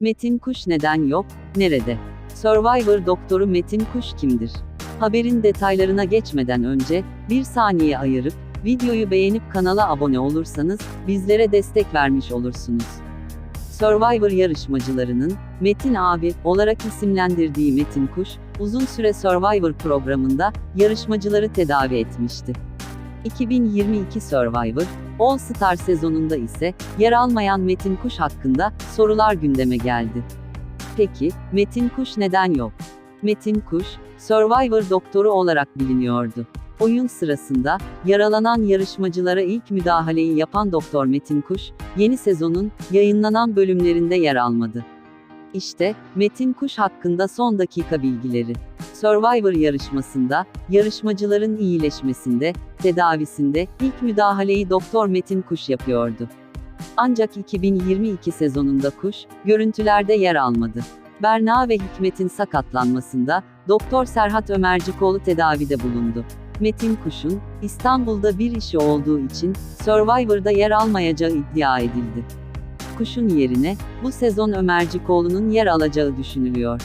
Metin Kuş neden yok, nerede? Survivor doktoru Metin Kuş kimdir? Haberin detaylarına geçmeden önce, bir saniye ayırıp, videoyu beğenip kanala abone olursanız, bizlere destek vermiş olursunuz. Survivor yarışmacılarının, Metin abi, olarak isimlendirdiği Metin Kuş, uzun süre Survivor programında, yarışmacıları tedavi etmişti. 2022 Survivor, All Star sezonunda ise, yer almayan Metin Kuş hakkında, sorular gündeme geldi. Peki, Metin Kuş neden yok? Metin Kuş, Survivor doktoru olarak biliniyordu. Oyun sırasında, yaralanan yarışmacılara ilk müdahaleyi yapan Doktor Metin Kuş, yeni sezonun, yayınlanan bölümlerinde yer almadı. İşte, Metin Kuş hakkında son dakika bilgileri. Survivor yarışmasında, yarışmacıların iyileşmesinde, tedavisinde, ilk müdahaleyi Doktor Metin Kuş yapıyordu. Ancak 2022 sezonunda Kuş, görüntülerde yer almadı. Berna ve Hikmet'in sakatlanmasında, Doktor Serhat Ömercikoğlu tedavide bulundu. Metin Kuş'un, İstanbul'da bir işi olduğu için, Survivor'da yer almayacağı iddia edildi. Kuş'un yerine, bu sezon Ömercikoğlu'nun yer alacağı düşünülüyor.